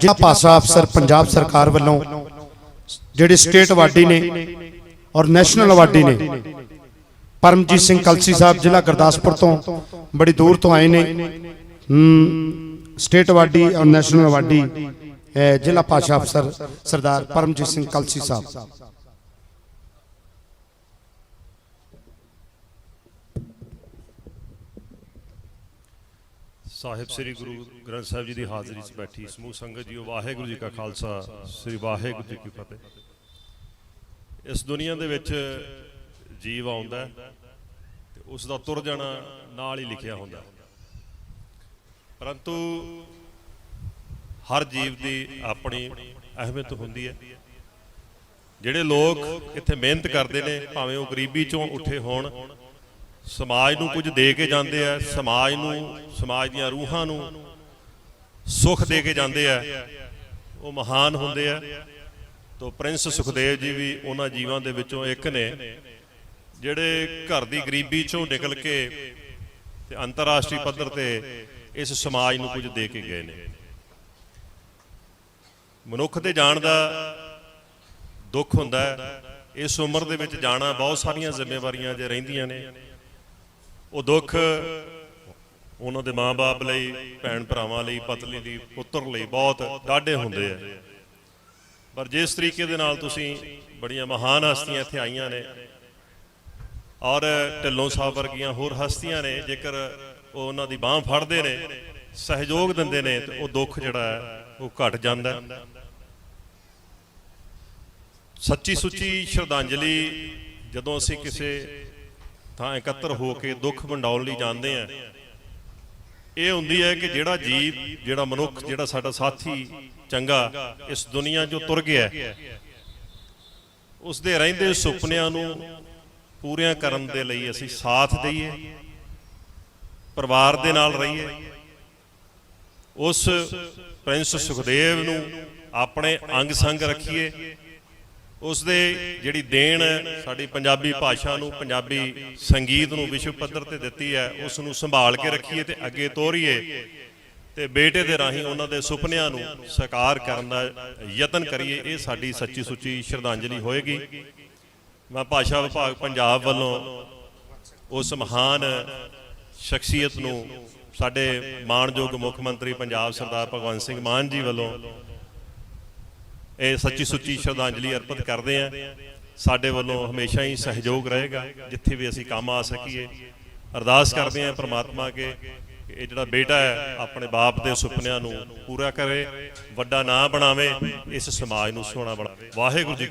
ਜ਼ਿਲ੍ਹਾ ਭਾਸ਼ਾ ਅਫਸਰ ਪੰਜਾਬ ਸਰਕਾਰ ਵੱਲੋਂ ਜਿਹੜੇ ਸਟੇਟ ਅਵਾਰਡੀ ਨੇ ਔਰ ਨੈਸ਼ਨਲ ਅਵਾਰਡੀ ਨੇ ਪਰਮਜੀਤ ਸਿੰਘ ਕਲਸੀ ਸਾਹਿਬ ਜ਼ਿਲ੍ਹਾ ਗੁਰਦਾਸਪੁਰ ਤੋਂ ਬੜੀ ਦੂਰ ਤੋਂ ਆਏ ਨੇ। ਹਮ, ਸਟੇਟ ਅਵਾਰਡੀ ਔਰ ਨੈਸ਼ਨਲ ਅਵਾਰਡੀ ਜ਼ਿਲ੍ਹਾ ਭਾਸ਼ਾ ਅਫਸਰ ਸਰਦਾਰ ਪਰਮਜੀਤ ਸਿੰਘ ਕਲਸੀ ਸਾਹਿਬ। ਸਾਹਿਬ ਸ੍ਰੀ ਗੁਰੂ ਗ੍ਰੰਥ ਸਾਹਿਬ ਜੀ ਦੀ ਹਾਜ਼ਰੀ 'ਚ ਬੈਠੀ ਸਮੂਹ ਸੰਗਤ ਜੀਓ, ਵਾਹਿਗੁਰੂ ਜੀ ਕਾ ਖਾਲਸਾ, ਸ੍ਰੀ ਵਾਹਿਗੁਰੂ ਜੀ ਕੀ ਫਤਿਹ। ਇਸ ਦੁਨੀਆ ਦੇ ਵਿੱਚ ਜੀਵ ਆਉਂਦਾ ਹੈ ਤੇ ਉਸ ਦਾ ਤੁਰ ਜਾਣਾ ਨਾਲ ਹੀ ਲਿਖਿਆ ਹੁੰਦਾ ਪਰੰਤੂ ਹਰ ਜੀਵ ਦੀ ਆਪਣੀ ਅਹਿਮੀਅਤ ਹੁੰਦੀ ਹੈ। ਜਿਹੜੇ ਲੋਕ ਇੱਥੇ ਮਿਹਨਤ ਕਰਦੇ ਨੇ, ਭਾਵੇਂ ਉਹ ਗਰੀਬੀ ਚੋਂ ਉੱਠੇ ਹੋਣ ਸਮਾਜ ਨੂੰ ਕੁਝ ਦੇ ਕੇ ਜਾਂਦੇ ਆ, ਸਮਾਜ ਨੂੰ, ਸਮਾਜ ਦੀਆਂ ਰੂਹਾਂ ਨੂੰ ਸੁੱਖ ਦੇ ਕੇ ਜਾਂਦੇ ਆ। ਉਹ ਮਹਾਨ ਹੁੰਦੇ ਆ। ਤੋ ਪ੍ਰਿੰਸ ਸੁਖਦੇਵ ਜੀ ਵੀ ਉਹਨਾਂ ਜੀਵਾਂ ਦੇ ਵਿੱਚੋਂ ਇੱਕ ਨੇ, ਜਿਹੜੇ ਘਰ ਦੀ ਗਰੀਬੀ ਚੋਂ ਨਿਕਲ ਕੇ ਤੇ ਅੰਤਰਰਾਸ਼ਟਰੀ ਪੱਧਰ ਤੇ ਇਸ ਸਮਾਜ ਨੂੰ ਕੁਝ ਦੇ ਕੇ ਗਏ ਨੇ। ਮਨੁੱਖ ਦੇ ਜਾਣ ਦਾ ਦੁੱਖ ਹੁੰਦਾ ਇਸ ਉਮਰ ਦੇ ਵਿੱਚ ਜਾਣਾ ਬਹੁਤ ਸਾਰੀਆਂ ਜ਼ਿੰਮੇਵਾਰੀਆਂ ਜੇ ਰਹਿੰਦੀਆਂ ਨੇ। ਉਹ ਦੁੱਖ ਉਹਨਾਂ ਦੇ ਮਾਪੇ ਲਈ ਭੈਣ ਭਰਾਵਾਂ ਲਈ ਪਤਲੀ ਦੀ, ਪੁੱਤਰ ਲਈ ਬਹੁਤ ਡਾਢੇ ਹੁੰਦੇ ਆ। ਪਰ ਜਿਸ ਤਰੀਕੇ ਦੇ ਨਾਲ ਤੁਸੀਂ ਬੜੀਆਂ ਮਹਾਨ ਹਸਤੀਆਂ ਇੱਥੇ ਆਈਆਂ ਨੇ ਔਰ ਢਿੱਲੋਂ ਸਾਹਿਬ ਵਰਗੀਆਂ ਹੋਰ ਹਸਤੀਆਂ ਨੇ, ਜੇਕਰ ਉਹ ਉਹਨਾਂ ਦੀ ਬਾਹ ਫੜਦੇ ਨੇ, ਸਹਿਯੋਗ ਦਿੰਦੇ ਨੇ, ਤੇ ਉਹ ਦੁੱਖ ਜਿਹੜਾ ਹੈ, ਉਹ ਘਟ ਜਾਂਦਾ ਸੱਚੀ ਸੁੱਚੀ ਸ਼ਰਧਾਂਜਲੀ ਜਦੋਂ ਅਸੀਂ ਕਿਸੇ ਥਾਂ ਇਕੱਤਰ ਹੋ ਕੇ ਦੁੱਖ ਵੰਡਾਉਣ ਲਈ ਜਾਂਦੇ ਆ। ਇਹ ਹੁੰਦੀ ਹੈ ਕਿ ਜਿਹੜਾ ਜੀਵ ਜਿਹੜਾ ਮਨੁੱਖ ਜਿਹੜਾ ਸਾਡਾ ਸਾਥੀ ਚੰਗਾ ਇਸ ਦੁਨੀਆ 'ਚੋਂ ਤੁਰ ਗਿਆ ਹੈ, ਉਸ ਦੇ ਰਹਿੰਦੇ ਸੁਪਨਿਆਂ ਨੂੰ ਪੂਰੀਆਂ ਕਰਨ ਦੇ ਲਈ ਅਸੀਂ ਸਾਥ ਦਈਏ ਪਰਿਵਾਰ ਦੇ ਨਾਲ ਰਹੀਏ। ਉਸ ਪ੍ਰਿੰਸ ਸੁਖਦੇਵ ਨੂੰ ਆਪਣੇ ਅੰਗ ਸੰਗ ਰੱਖੀਏ ਉਸ ਦੇ ਜਿਹੜੀ ਦੇਣ ਹੈ ਸਾਡੀ ਪੰਜਾਬੀ ਭਾਸ਼ਾ ਨੂੰ, ਪੰਜਾਬੀ ਸੰਗੀਤ ਨੂੰ ਵਿਸ਼ਵ ਪੱਧਰ ਤੇ ਦਿੱਤੀ ਹੈ ਉਸ ਨੂੰ ਸੰਭਾਲ ਕੇ ਰੱਖੀਏ ਤੇ ਅੱਗੇ ਤੋਰੀਏ ਤੇ ਬੇਟੇ ਦੇ ਰਾਹੀਂ ਉਹਨਾਂ ਦੇ ਸੁਪਨਿਆਂ ਨੂੰ ਸਾਕਾਰ ਕਰਨ ਦਾ ਯਤਨ ਕਰੀਏ, ਇਹ ਸਾਡੀ ਸੱਚੀ ਸੁੱਚੀ ਸ਼ਰਧਾਂਜਲੀ ਹੋਏਗੀ। ਮੈਂ ਭਾਸ਼ਾ ਵਿਭਾਗ ਪੰਜਾਬ ਵੱਲੋਂ ਉਸ ਮਹਾਨ ਸ਼ਖਸੀਅਤ ਨੂੰ ਸਾਡੇ ਮਾਣਯੋਗ ਮੁੱਖ ਮੰਤਰੀ ਪੰਜਾਬ ਸਰਦਾਰ ਭਗਵੰਤ ਸਿੰਘ ਮਾਨ ਜੀ ਵੱਲੋਂ ਇਹ ਸੱਚੀ ਸੁੱਚੀ ਸ਼ਰਧਾਂਜਲੀ ਅਰਪਿਤ ਕਰਦੇ ਆ। ਸਾਡੇ ਵੱਲੋਂ ਹਮੇਸ਼ਾ ਹੀ ਸਹਿਯੋਗ ਰਹੇਗਾ, ਜਿੱਥੇ ਵੀ ਅਸੀਂ ਕੰਮ ਆ ਸਕੀਏ। ਅਰਦਾਸ ਕਰਦੇ ਆ ਪ੍ਰਮਾਤਮਾ ਅੱਗੇ ਇਹ ਜਿਹੜਾ ਬੇਟਾ ਹੈ, ਆਪਣੇ ਬਾਪ ਦੇ ਸੁਪਨਿਆਂ ਨੂੰ ਪੂਰਾ ਕਰੇ, ਵੱਡਾ ਨਾਂ ਬਣਾਵੇ, ਇਸ ਸਮਾਜ ਨੂੰ ਸੋਹਣਾ ਬਣਾਵੇ ਵਾਹਿਗੁਰੂ ਜੀ